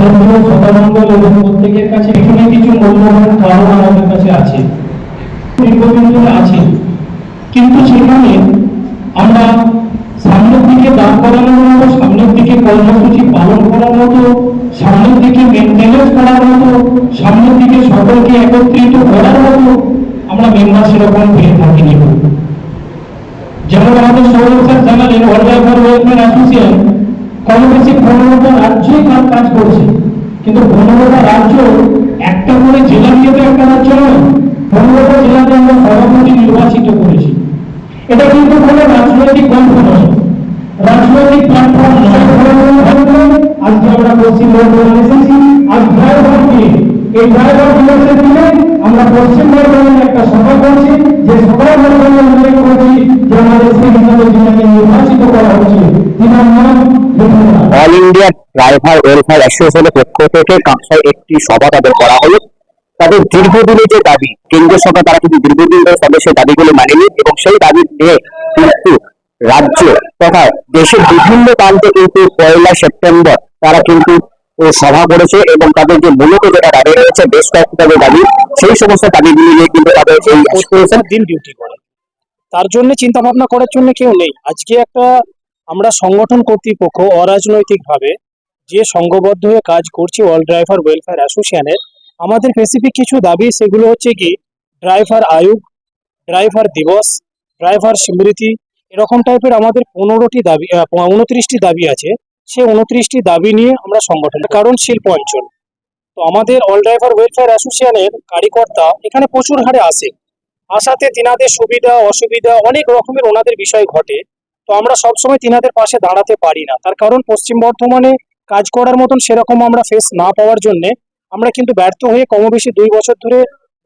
মঙ্গল এবং প্রত্যেকের কাছে এখানে কিছু মূল্যবান কারণ আমাদের কাছে আছে। দীর্ঘদিন আছে। কিন্তু সেখানে আমরা সামনের দিকে দাঁড় করানোর মতো, সামনের দিকে কর্মসূচি পালন করার মতো, সামনের দিকে মেনটেনেন্স করার মতো, সামনের দিকে সকলকে একত্রিত করার মতো আমরা মেম্বার সেরকম পেয়ে থাকিনি। যেমন আমাদের সৌরভ স্যার জানালেন ওয়ার্ল্ড ওয়েলফেয়ার অ্যাসোসিয়েশন বেশি পনেরোটা রাজ্যই কাজ করছে। কিন্তু পনেরোটা রাজ্য একটা করে জেলা নিয়ে তো একটা রাজ্য নয়, পনেরোটা জেলাতে আমরা সভাপতি নির্বাচিত করেছি। এটা কিন্তু কোনো রাজনৈতিক গল্প নয়। রাজনৈতিক প্ল্যাটফর্ম নয় আজকে আমরা পশ্চিমবঙ্গ এসেছি। আজ ড্রাইভার দিয়ে এই ড্রাইভার দিবসের দিনে আমরা পশ্চিম বর্ধমানে একটা সভা করছি। যে সভার মাধ্যমে উল্লেখ করছি যে আমাদের সেই হিসাবে যিনাকে নির্বাচিত করা হচ্ছে বিধানসভা অল ইন্ডিয়া ড্রাইভার ওয়েলফেয়ার অ্যাসোসিয়েশনের পক্ষ থেকে কাঁকসায় একটি সভা তাদের করা হলো। তাদের দীর্ঘদিনের যে দাবি, কেন্দ্রীয় সরকার তারা কিন্তু দীর্ঘদিন ধরে তাদের সেই দাবিগুলো মানেনি এবং সেই দাবি নিয়ে কিন্তু রাজ্য তথা দেশের বিভিন্ন প্রান্তে কিন্তু পয়লা সেপ্টেম্বর তারা কিন্তু সভা করেছে এবং তাদের যে মূলত যেটা দাবি রয়েছে, বেশ কয়েকটি তাদের দাবি, সেই সমস্ত দাবিগুলি নিয়ে কিন্তু তাদের এই দিন ডিউটি করে। তার জন্য চিন্তা ভাবনা করার জন্য কেউ নেই। আজকে একটা আমরা সংগঠন কর্তৃপক্ষ অরাজনৈতিকভাবে যে সংঘবদ্ধ হয়ে কাজ করছি অল ড্রাইভার ওয়েলফেয়ার অ্যাসোসিয়েশনের আমাদের স্পেসিফিক কিছু দাবি, সেগুলো হচ্ছে কি ড্রাইভার আয়োগ ড্রাইভার দিবস ড্রাইভার স্মৃতি এরকম টাইপের আমাদের পনেরোটি দাবি উনত্রিশটি দাবি আছে। সে উনত্রিশটি দাবি নিয়ে আমরা সংগঠন কারণ শিল্প অঞ্চল। তো আমাদের অল ড্রাইভার ওয়েলফেয়ার অ্যাসোসিয়েশনের কারিকর্তা এখানে প্রচুর হারে আসে। আসাতে তিনাদের সুবিধা, অসুবিধা, অনেক রকমের ওনাদের বিষয় ঘটে। তো আমরা সবসময় তিনাদের পাশে দাঁড়াতে পারি না। তার কারণ পশ্চিম বর্ধমানে কাজ করার মতন সেরকম আমরা ফেস না পাওয়ার জন্য আমরা কিন্তু ব্যর্থ হয়ে কমবেশি দুই বছর ধরে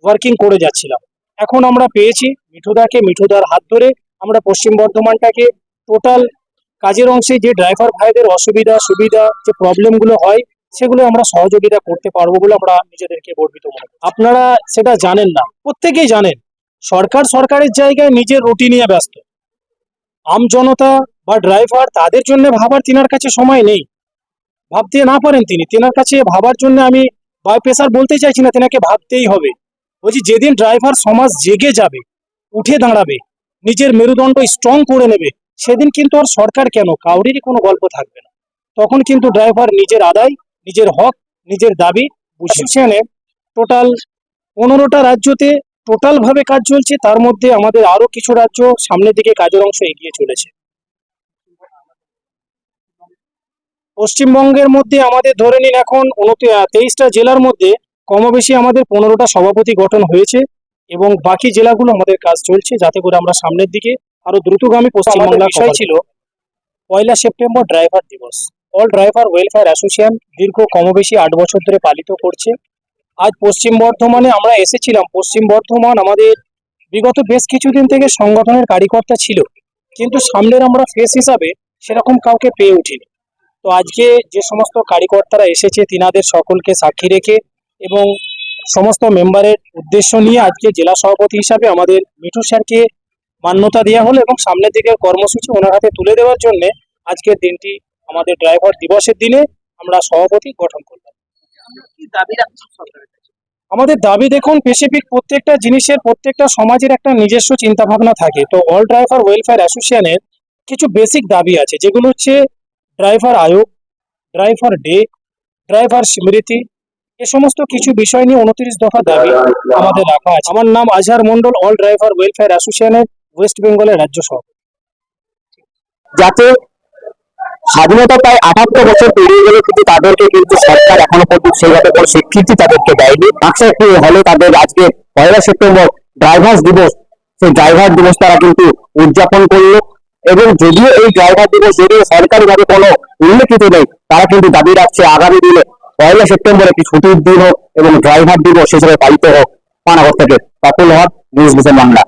ওয়ার্কিং করে যাচ্ছিলাম। এখন আমরা পেয়েছি মিঠুদাকে মিঠুদার হাত ধরে। আমরা পশ্চিম বর্ধমানটাকে টোটাল কাজের অংশে যে ড্রাইভার ভাইদের অসুবিধা, সুবিধা, যে প্রবলেমগুলো হয়, সেগুলো আমরা সহযোগিতা করতে পারব বলে আমরা নিজেদেরকে গর্বিত মনে আপনারা সেটা জানেন না। প্রত্যেকেই জানেন, সরকার সরকারের জায়গায় নিজের রুটি নিয়ে ব্যস্ত। আম জনতা বা ড্রাইভার তাদের জন্য ভাবার তিনার কাছে সময় নেই। ভাবতে না পারেন তিনি। তেনার কাছে ভাবার জন্য আমি বাই প্রেসার বলতে চাইছি না, তেনাকে ভাবতেই হবে। বলছি, যেদিন ড্রাইভার সমাজ জেগে যাবে, উঠে দাঁড়াবে, নিজের মেরুদণ্ড স্ট্রং করে নেবে, সেদিন কিন্তু আর সরকার কেন? কাউরিরই কোনো গল্প থাকবে না। তখন কিন্তু ড্রাইভার নিজের আদায়, নিজের হক, নিজের দাবি বুঝিয়েছেন টোটাল পনেরোটা রাজ্যতে টোটাল ভাবে কাজ চলছে তার মধ্যে আমাদের আরও কিছু রাজ্য সামনের দিকে কাজের অংশ এগিয়ে চলেছে। পশ্চিমবঙ্গের মধ্যে আমাদের ধরে নিন এখন তেইশটা জেলার মধ্যে কমবেশি আমাদের পনেরোটা সভাপতি গঠন হয়েছে এবং বাকি জেলাগুলো আমাদের কাজ চলছে যাতে করে আমরা সামনের দিকে আরও দ্রুতগামী পশ্চিমবাংলার বিষয় ছিল পয়লা সেপ্টেম্বর ড্রাইভার দিবস। অল ড্রাইভার ওয়েলফেয়ার অ্যাসোসিয়েশন দীর্ঘ কমবেশি আট বছর ধরে পালিত করছে। আজ পশ্চিম বর্ধমানে আমরা এসেছিলাম। পশ্চিম বর্ধমান আমাদের বিগত বেশ কিছুদিন থেকে সংগঠনের কারিকর্তা ছিল। কিন্তু সামনের আমরা ফেস হিসাবে সেরকম কাউকে পেয়ে উঠিনি। তো আজকে যে সমস্ত কারিকর্তারা এসেছে, তিনাদের সকলকে সাক্ষী রেখে এবং সমস্ত মেম্বারের উদ্দেশ্য নিয়ে আজকে জেলা সভাপতি হিসাবে আমাদের মিঠু স্যারকে মান্যতা দেওয়া হলো এবং সামনের দিকে কর্মসূচি ওনার হাতে তুলে দেওয়ার জন্য আজকের দিনটি আমাদের ড্রাইভার দিবসের দিনে আমরা সভাপতি গঠন করলাম। আমাদের দাবি দেখুন স্পেসিফিক প্রত্যেকটা জিনিসের প্রত্যেকটা সমাজের একটা নিজস্ব চিন্তা ভাবনা থাকে। তো অল ড্রাইভার ওয়েলফেয়ার অ্যাসোসিয়েশনের কিছু বেসিক দাবি আছে যেগুলো হচ্ছে ড্রাইভার আয়োগ ড্রাইভার ডে ড্রাইভার স্মৃতি এ সমস্ত কিছু বিষয় নিয়ে উনত্রিশ দফা দাবি আমাদের রাখা আছে। আমার নাম Azhar Mondal all driver welfare অ্যাসোসিয়েশনের ওয়েস্ট বেঙ্গলের রাজ্য সভাপতি। যাতে স্বাধীনতা প্রায় আটাত্তর বছর পেরিয়ে গেলে কিন্তু তাদেরকে কিন্তু সরকার এখনও পর্যন্ত সেইভাবে কোনো স্বীকৃতি তাদেরকে দেয়নি। একটি হলে তাদের আজকে পয়লা সেপ্টেম্বর ড্রাইভার্স দিবস, সেই ড্রাইভার দিবস তারা কিন্তু উদযাপন করল। এবং যদিও এই ড্রাইভার দিবস যদিও সরকারিভাবে কোনো উল্লেখিত নেই, তারা কিন্তু দাবি রাখছে আগামী দিনে পয়লা সেপ্টেম্বর একটি ছুটির দিন হোক এবং ড্রাইভার দিবস হিসেবে পালিত হোক। পানাগড় থেকে পাপুল হক নিউজ বাংলা।